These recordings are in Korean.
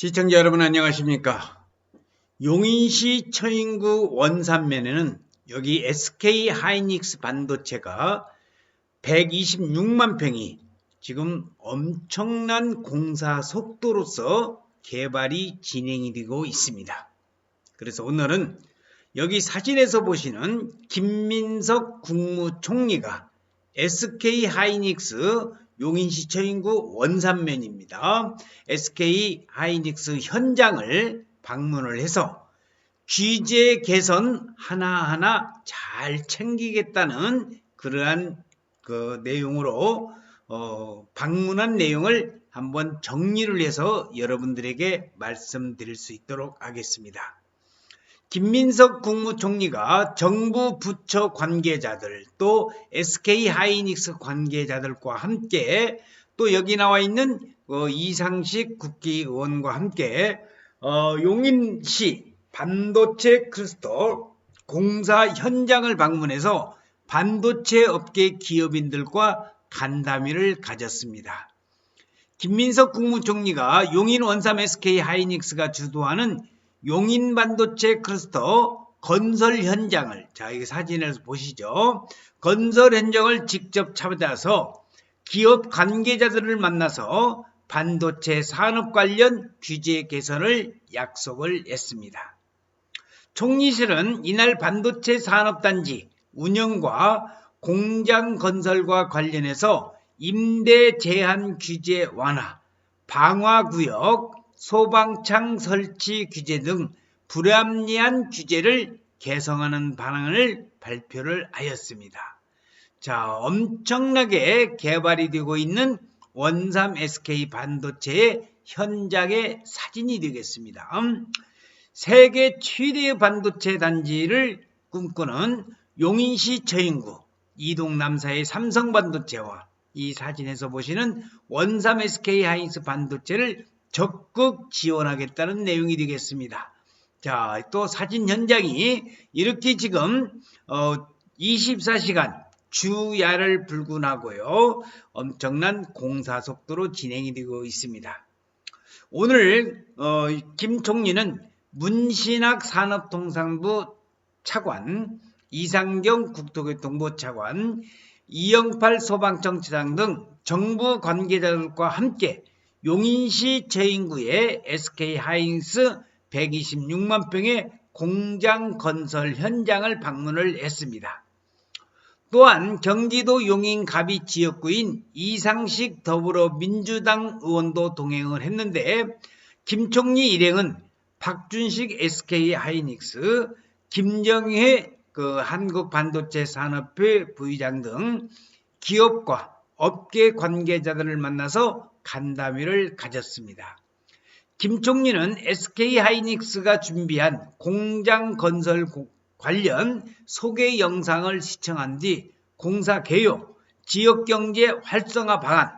시청자 여러분 안녕하십니까? 용인시 처인구 원산면에는 여기 SK 하이닉스 반도체가 126만 평이 지금 엄청난 공사 속도로서 개발이 진행이 되고 있습니다. 그래서 오늘은 여기 사진에서 보시는 김민석 국무총리가 SK 하이닉스 용인시 처인구 원산면입니다. SK 하이닉스 현장을 방문을 해서 규제 개선 하나하나 잘 챙기겠다는 그러한 그 내용으로 어, 방문한 내용을 한번 정리를 해서 여러분들에게 말씀드릴 수 있도록 하겠습니다. 김민석 국무총리가 정부 부처 관계자들 또 SK 하이닉스 관계자들과 함께 또 여기 나와 있는 어, 이상식 국회의원과 함께 어, 용인시 반도체 클스터 공사 현장을 방문해서 반도체 업계 기업인들과 간담회를 가졌습니다. 김민석 국무총리가 용인 원삼 SK 하이닉스가 주도하는 용인 반도체 클러스터 건설 현장을 자 이게 사진에서 보시죠. 건설 현장을 직접 찾아서 기업 관계자들을 만나서 반도체 산업 관련 규제 개선을 약속을 했습니다. 총리실은 이날 반도체 산업단지 운영과 공장 건설과 관련해서 임대 제한 규제 완화, 방화구역, 소방창 설치 규제 등 불합리한 규제를 개성하는 방안을 발표를 하였습니다. 자, 엄청나게 개발이 되고 있는 원삼 SK 반도체의 현장의 사진이 되겠습니다. 음, 세계 최대의 반도체 단지를 꿈꾸는 용인시 처인구 이동 남사의 삼성 반도체와 이 사진에서 보시는 원삼 SK 하이닉스 반도체를 적극 지원하겠다는 내용이 되겠습니다. 자, 또 사진 현장이 이렇게 지금 어 24시간 주야를 불군하고요. 엄청난 공사 속도로 진행이 되고 있습니다. 오늘 어, 김 총리는 문신학 산업통상부 차관, 이상경 국토교통부 차관, 이영팔 소방청지장 등 정부 관계자들과 함께 용인시 제인구의 SK 하이닉스 126만 평의 공장 건설 현장을 방문을 했습니다. 또한 경기도 용인 갑이 지역구인 이상식 더불어민주당 의원도 동행을 했는데 김 총리 일행은 박준식 SK 하이닉스, 김정혜 그 한국 반도체 산업회 부의장 등 기업과 업계 관계자들을 만나서 간담회를 가졌습니다. 김 총리는 SK 하이닉스가 준비한 공장 건설 관련 소개 영상을 시청한 뒤 공사 개요, 지역 경제 활성화 방안,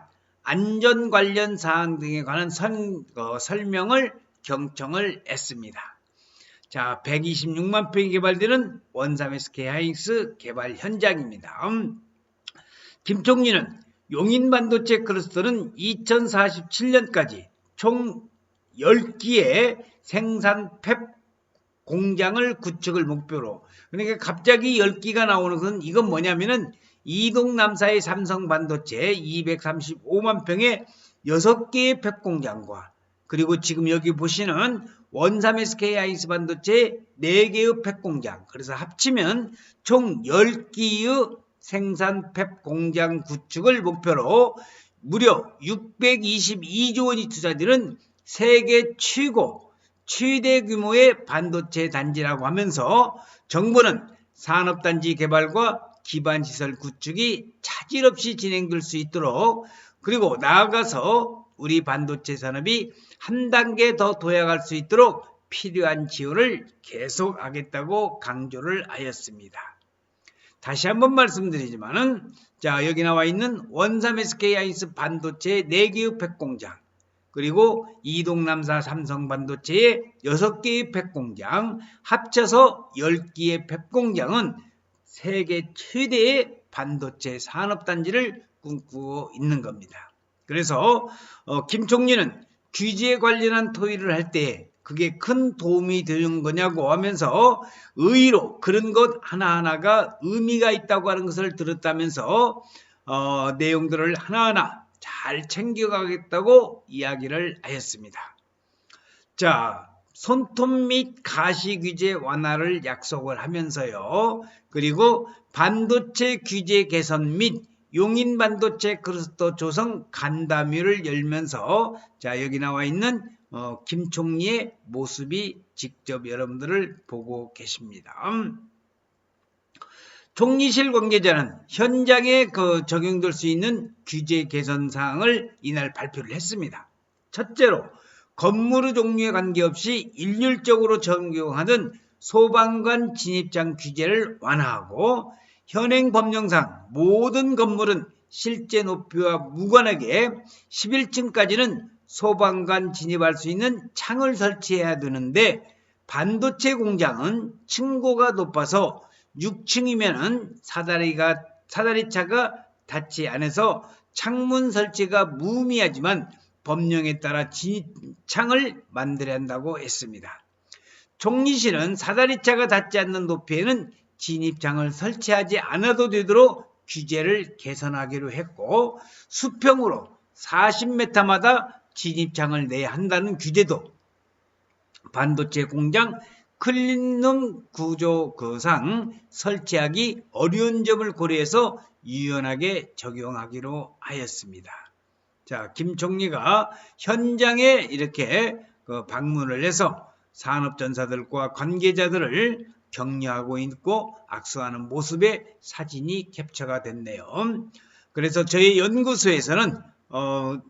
안전 관련 사항 등에 관한 선, 어, 설명을 경청을 했습니다. 자, 126만 평이 개발되는 원삼 SK 하이닉스 개발 현장입니다. 음, 김 총리는 용인 반도체 클러스터는 2047년까지 총 10기의 생산 펩 공장을 구축을 목표로. 그러니까 갑자기 10기가 나오는 것은 이건 뭐냐면은 이동 남사의 삼성 반도체 235만 평의 6개의 펩 공장과 그리고 지금 여기 보시는 원삼 SK 하이스 반도체 4개의 펩 공장. 그래서 합치면 총 10기의 생산 펩 공장 구축을 목표로 무려 622조 원이 투자되는 세계 최고 최대 규모의 반도체 단지라고 하면서 정부는 산업단지 개발과 기반시설 구축이 차질 없이 진행될 수 있도록 그리고 나아가서 우리 반도체 산업이 한 단계 더 도약할 수 있도록 필요한 지원을 계속하겠다고 강조를 하였습니다. 다시 한번 말씀드리지만은 자 여기 나와 있는 원삼 SK 하이닉스 반도체 4개의 팩공장 그리고 이동남사 삼성 반도체의 6개의 팩공장 합쳐서 10개의 팩공장은 세계 최대의 반도체 산업단지를 꿈꾸고 있는 겁니다. 그래서 어, 김 총리는 규제 관련한 토의를 할 때 그게 큰 도움이 되는 거냐고 하면서 의의로 그런 것 하나하나가 의미가 있다고 하는 것을 들었다면서 어, 내용들을 하나하나 잘 챙겨가겠다고 이야기를 하였습니다. 자, 손톱 및 가시 규제 완화를 약속을 하면서요. 그리고 반도체 규제 개선 및 용인 반도체 크루스터 조성 간담회를 열면서 자 여기 나와 있는 어, 김 총리의 모습이 직접 여러분들을 보고 계십니다. 총리실 관계자는 현장에 그 적용될 수 있는 규제 개선 사항을 이날 발표를 했습니다. 첫째로 건물의 종류에 관계없이 일률적으로 적용하던 소방관 진입장 규제를 완화하고 현행 법령상 모든 건물은 실제 높이와 무관하게 11층까지는 소방관 진입할 수 있는 창을 설치해야 되는데 반도체 공장은 층고가 높아서 6층이면은 사다리가 사다리차가 닿지 않아서 창문 설치가 무의미하지만 법령에 따라 진입창을 만들어야 한다고 했습니다. 총리실은 사다리차가 닿지 않는 높이에는 진입장을 설치하지 않아도 되도록 규제를 개선하기로 했고 수평으로 40m마다 진입장을 내야 한다는 규제도 반도체 공장 클린룸 구조 그상 설치하기 어려운 점을 고려해서 유연하게 적용하기로 하였습니다. 자, 김 총리가 현장에 이렇게 그 방문을 해서 산업전사들과 관계자들을 격려하고 있고 악수하는 모습의 사진이 캡처가 됐네요. 그래서 저희 연구소에서는 어,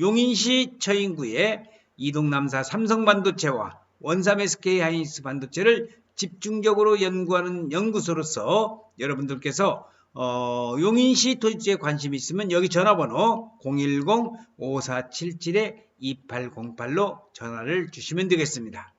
용인시 처인구의 이동남사 삼성반도체와 원삼 SK 하이닉스 반도체를 집중적으로 연구하는 연구소로서 여러분들께서 어, 용인시 토지에 관심 있으면 여기 전화번호 010-5477-2808로 전화를 주시면 되겠습니다.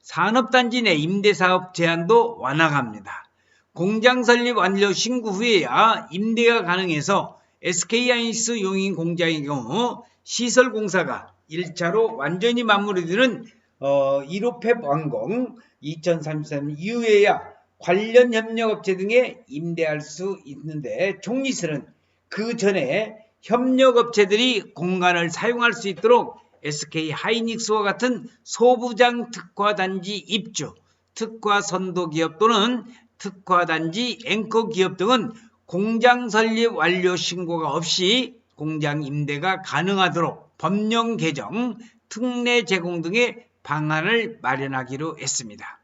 산업단지 내 임대사업 제한도 완화합니다. 공장 설립 완료 신고 후에야 임대가 가능해서 SK하이닉스 용인 공장의 경우 시설 공사가 1차로 완전히 마무리되는 어, 1호 팹 완공 2033 이후에야 관련 협력업체 등에 임대할 수 있는데 총리실은 그 전에 협력업체들이 공간을 사용할 수 있도록 SK 하이닉스와 같은 소부장 특화단지 입주, 특화 선도 기업 또는 특화단지 앵커 기업 등은 공장 설립 완료 신고가 없이 공장 임대가 가능하도록 법령 개정, 특례 제공 등의 방안을 마련하기로 했습니다.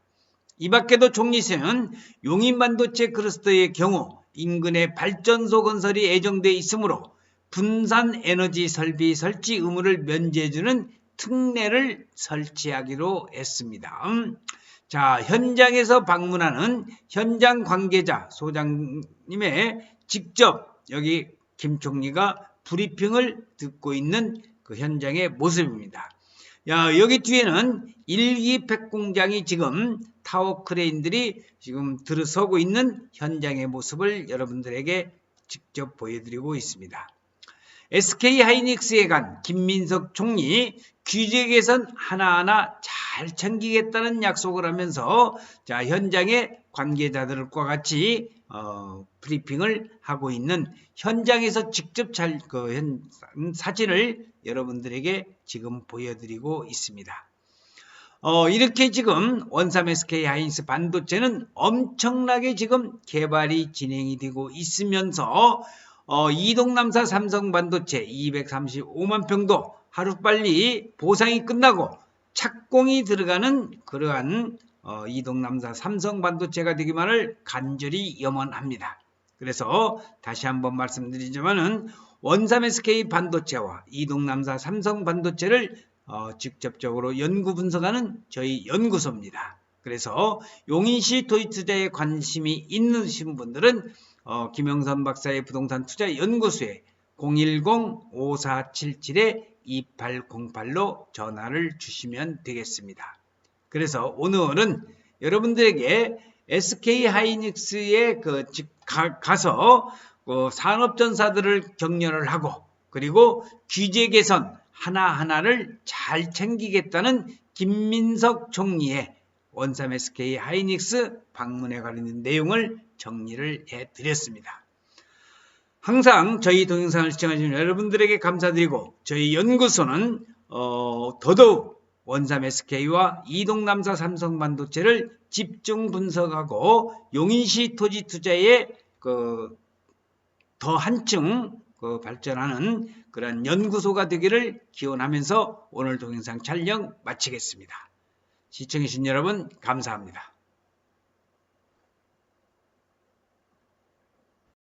이 밖에도 총리세는 용인반도체 클러스터의 경우 인근에 발전소 건설이 예정돼 있으므로 분산 에너지 설비 설치 의무를 면제해주는 특례를 설치하기로 했습니다. 자, 현장에서 방문하는 현장 관계자 소장님의 직접 여기 김 총리가 브리핑을 듣고 있는 그 현장의 모습입니다. 야, 여기 뒤에는 일기 팩 공장이 지금 타워 크레인들이 지금 들어서고 있는 현장의 모습을 여러분들에게 직접 보여드리고 있습니다. SK 하이닉스에 간 김민석 총리 규제 개선 하나하나 잘 챙기겠다는 약속을 하면서 자 현장의 관계자들과 같이 어, 브리핑을 하고 있는 현장에서 직접 잘그 사진을 여러분들에게 지금 보여드리고 있습니다. 어, 이렇게 지금 원삼 SK 하이닉스 반도체는 엄청나게 지금 개발이 진행이 되고 있으면서 어, 이동남사 삼성 반도체 235만 평도 하루빨리 보상이 끝나고 착공이 들어가는 그러한 어, 이동남사 삼성반도체가 되기만을 간절히 염원합니다. 그래서 다시 한번 말씀드리지만은 원삼 SK 반도체와 이동남사 삼성 반도체를 어, 직접적으로 연구 분석하는 저희 연구소입니다. 그래서 용인시 도이투자에 관심이 있으신 분들은 어, 김영선 박사의 부동산 투자 연구소에 010-5477-2808로 전화를 주시면 되겠습니다. 그래서 오늘은 여러분들에게 SK 하이닉스에 그 가, 가서 어, 산업 전사들을 격려를 하고 그리고 규제 개선 하나하나를 잘 챙기겠다는 김민석 총리의 원삼 SK 하이닉스 방문에 관련된 내용을 정리를 해 드렸습니다. 항상 저희 동영상을 시청하시는 여러분들에게 감사드리고 저희 연구소는 어, 더더욱 원삼 SK와 이동남사 삼성반도체를 집중 분석하고 용인시 토지 투자에 그, 더 한층 그 발전하는 그런 연구소가 되기를 기원하면서 오늘 동영상 촬영 마치겠습니다. 시청해주신 여러분 감사합니다.